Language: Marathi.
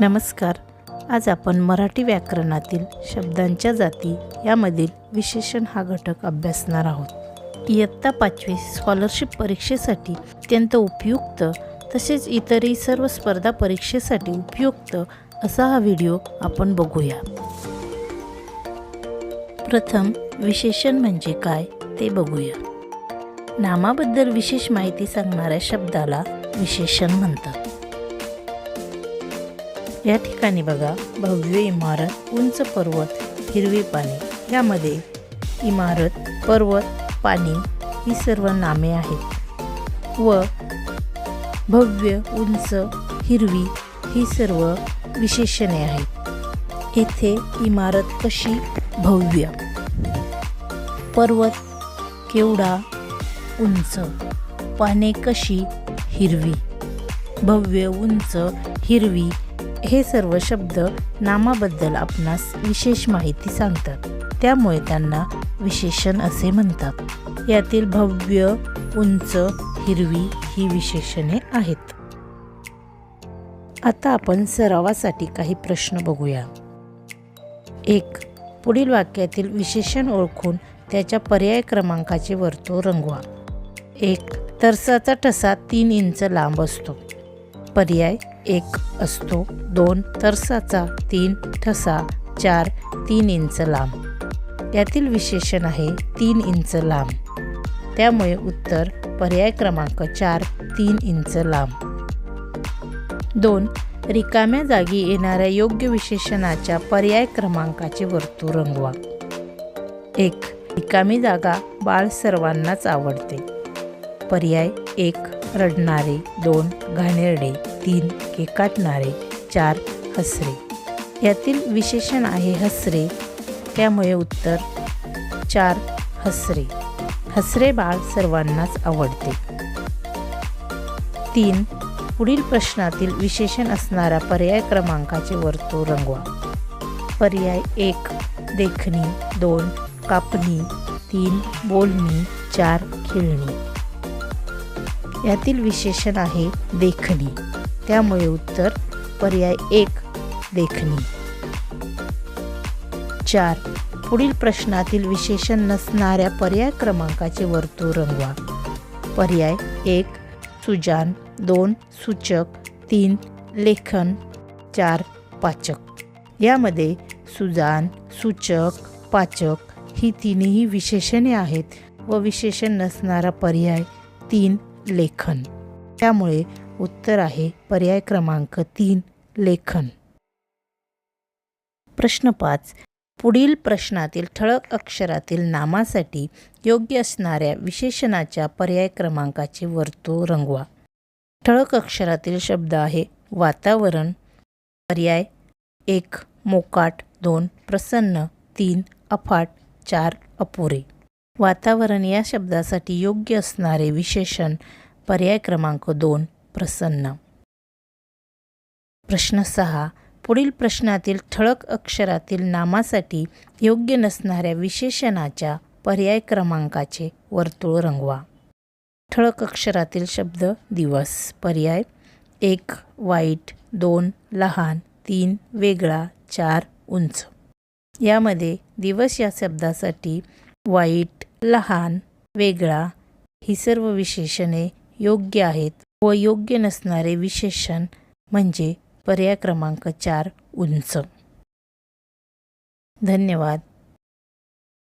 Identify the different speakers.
Speaker 1: नमस्कार. आज आपण मराठी व्याकरणातील शब्दांच्या जाती यामधील विशेषण हा घटक अभ्यासणार आहोत. इयत्ता पाचवी स्कॉलरशिप परीक्षेसाठी अत्यंत उपयुक्त तसेच इतरही सर्व स्पर्धा परीक्षेसाठी उपयुक्त असा हा व्हिडिओ आपण बघूया. प्रथम विशेषण म्हणजे काय ते बघूया. नामाबद्दल विशेष माहिती सांगणाऱ्या शब्दाला विशेषण म्हणतात. या ठिकाणी बघा भव्य इमारत उंच पर्वत हिरवी पाने यामध्ये इमारत पर्वत पाणी ही सर्व नामे आहेत. व भव्य उंच हिरवी ही सर्व विशेषणे आहेत. येथे इमारत कशी भव्य? पर्वत केवढा उंच? पाने कशी हिरवी? भव्य उंच हिरवी हे सर्व शब्द नामाबद्दल आपणास विशेष माहिती सांगतात. त्यामुळे त्यांना विशेषण असे म्हणतात. यातील भव्य उंच हिरवी ही विशेषणे आहेत. आता आपण सरावासाठी काही प्रश्न बघूया. एक पुढील वाक्यातील विशेषण ओळखून त्याच्या पर्याय क्रमांकाचे वर्तुळ रंगवा. एक तरसाचा ठसा तीन इंच लांब असतो. पर्याय एक असतो. दोन तरसाचा तीन ठसा चार तीन इंच लांब. यातील विशेषण आहे तीन इंच लांब. त्यामुळे उत्तर पर्याय क्रमांक चार तीन इंच लांब. दोन रिकाम्या जागी येणाऱ्या योग्य विशेषणाच्या पर्याय क्रमांकाचे वर्तुळ रंगवा. एक रिकामी जागा बाळ सर्वांनाच आवडते. पर्याय एक रडणारे दोन घाणेरडे. तीन केकाटणारे चार हसरे. यातील विशेषण आहे हसरे. त्यामुळे उत्तर चार हसरे. हसरे बाळ सर्वांनाच आवडते. तीन पुढील प्रश्नातील विशेषण असणाऱ्या पर्याय क्रमांकाचे वर्तुळ रंगवा. पर्याय एक देखणी. दोन कापणी. तीन बोलणी. चार खेळणी. यातील विशेषण आहे देखणी. त्यामुळे उत्तर पर्याय एक देखणी चार पुढील प्रश्नातील विशेषण नसणाऱ्या पर्याय क्रमांकाचे वर्तुळ रंगवा. पर्याय एक सुजान. दोन सूचक. तीन लेखन. चार पाचक. यामध्ये सुजान सूचक पाचक ही तिन्ही विशेषणे आहेत व विशेषण नसणारा पर्याय तीन लेखन. त्यामुळे उत्तर आहे पर्याय क्रमांक तीन लेखन. प्रश्न पाच. पुढील प्रश्नातील ठळक अक्षरातील नामासाठी योग्य असणाऱ्या विशेषणाच्या पर्याय क्रमांकाचे वर्तुळ रंगवा. ठळक अक्षरातील शब्द आहे वातावरण पर्याय एक मोकाट दोन प्रसन्न तीन अफाट चार अपुरे. वातावरण या शब्दासाठी योग्य असणारे विशेषण पर्याय क्रमांक दोन प्रसन्न. प्रश्न सहा. पुढील प्रश्नातील ठळक अक्षरातील नामासाठी योग्य नसणाऱ्या विशेषणाच्या पर्याय क्रमांकाचे वर्तुळ रंगवा. ठळक अक्षरातील शब्द दिवस पर्याय. एक वाईट. दोन लहान. तीन वेगळा. चार उंच. यामध्ये दिवस या शब्दासाठी वाईट लहान वेगळा ही सर्व विशेषणे योग्य आहेत. व योग्य नसणारे विशेषण म्हणजे पर्याय क्रमांक चार उंच. धन्यवाद.